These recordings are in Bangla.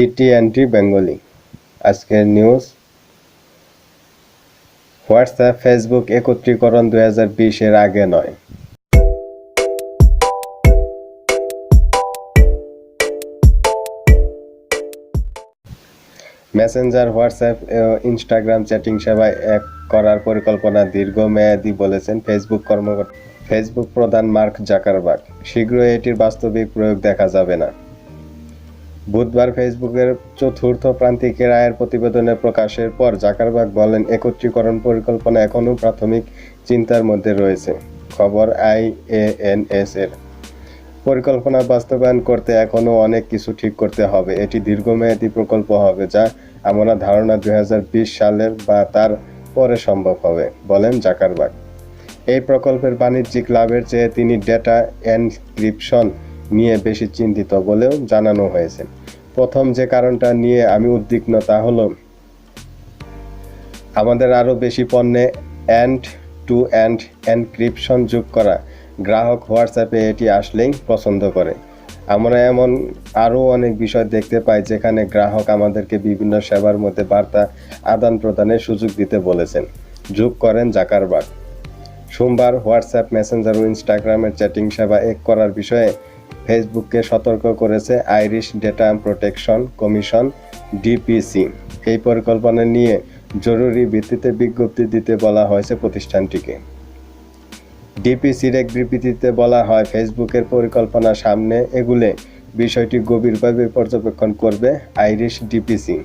টিটিএনটি বেঙ্গলি আজকের নিউজ হোয়াটসঅ্যাপ ফেসবুক একত্রীকরণ হাজার বিশের আগে নয়। মেসেঞ্জার হোয়াটসঅ্যাপ ইনস্টাগ্রাম চ্যাটিং সেবায় এক করার পরিকল্পনা দীর্ঘমেয়াদী বলেছেন ফেসবুক কর্মকর্তা। ফেসবুক প্রধান মার্ক জাকারবার্গ। শীঘ্রই এটির বাস্তবিক প্রয়োগ দেখা যাবে না। বুধবার ফেসবুকের চতুর্থ প্রান্তিকের আয়ের প্রতিবেদনের প্রকাশের পর জাকারবাগ বলেন, একত্রীকরণ পরিকল্পনা এখনও প্রাথমিক চিন্তার মধ্যে রয়েছে। খবর আইএএনএস এর পরিকল্পনা বাস্তবায়ন করতে এখনও অনেক কিছু ঠিক করতে হবে। এটি দীর্ঘমেয়াদী প্রকল্প হবে যা আমরা ধারণা দুই হাজার বিশ সালের বা তার পরে সম্ভব হবে, বলেন জাকারবাগ। এই প্রকল্পের বাণিজ্যিক লাভের চেয়ে তিনি ডেটা এনক্রিপশন নিয়ে বেশি চিন্তিত বলেও জানানো হয়েছে। প্রথম যে কারণটা নিয়ে আমি উদ্বিগ্ন তা হলো, আমাদের আরও বেশি পণ্যে অ্যান্ড টু অ্যান্ড এনক্রিপশন যোগ করা গ্রাহক হোয়াটসঅ্যাপে এটি আসলেই পছন্দ করে। আমরা এমন আরও অনেক বিষয় দেখতে পাই যেখানে গ্রাহক আমাদেরকে বিভিন্ন সেবার মধ্যে বার্তা আদান প্রদানের সুযোগ দিতে বলেছেন। যোগ করেন জাকারবার্গ। সোমবার হোয়াটসঅ্যাপ, মেসেঞ্জার ও ইনস্টাগ্রামের চ্যাটিং সেবা এক করার বিষয়ে ফেসবুককে সতর্ক করেছে Irish data protection commission, DPC. এই পরিকল্পনা নিয়ে জরুরি ভিত্তিতে বিজ্ঞপ্তি দিতে বলা হয়েছে প্রতিষ্ঠানটিকে। ডিপিসির এক বিবৃতিতে বলা হয়, ফেসবুকের পরিকল্পনা সামনে এগুলে বিষয়টি গভীরভাবে পর্যবেক্ষণ করবে আইরিশ ডিপিসি।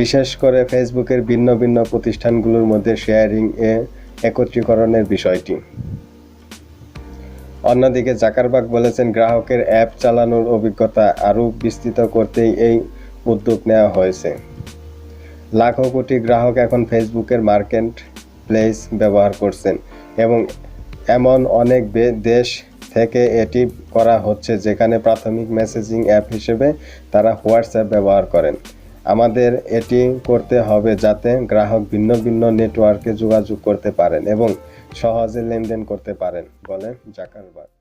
বিশেষ করে ফেসবুকের ভিন্ন ভিন্ন প্রতিষ্ঠানগুলোর মধ্যে শেয়ারিং এ একত্রীকরণের বিষয়টি। অন্যদিকে জাকারবাগ বলেছেন, গ্রাহকের অ্যাপ চালানোর অভিজ্ঞতা আরও বিস্তৃত করতেই এই উদ্যোগ নেওয়া হয়েছে। লাখো কোটি গ্রাহক এখন ফেসবুকের মার্কেট প্লেস ব্যবহার করছেন এবং এমন অনেক দেশ থেকে এটি করা হচ্ছে যেখানে প্রাথমিক মেসেজিং অ্যাপ হিসেবে তারা হোয়াটসঅ্যাপ ব্যবহার করেন। আমাদের এটি করতে হবে যাতে গ্রাহক ভিন্ন ভিন্ন নেটওয়ার্কে যোগাযোগ করতে পারেন এবং সহজে লেনদেন করতে পারেন, বলেন জাকারবার্গ।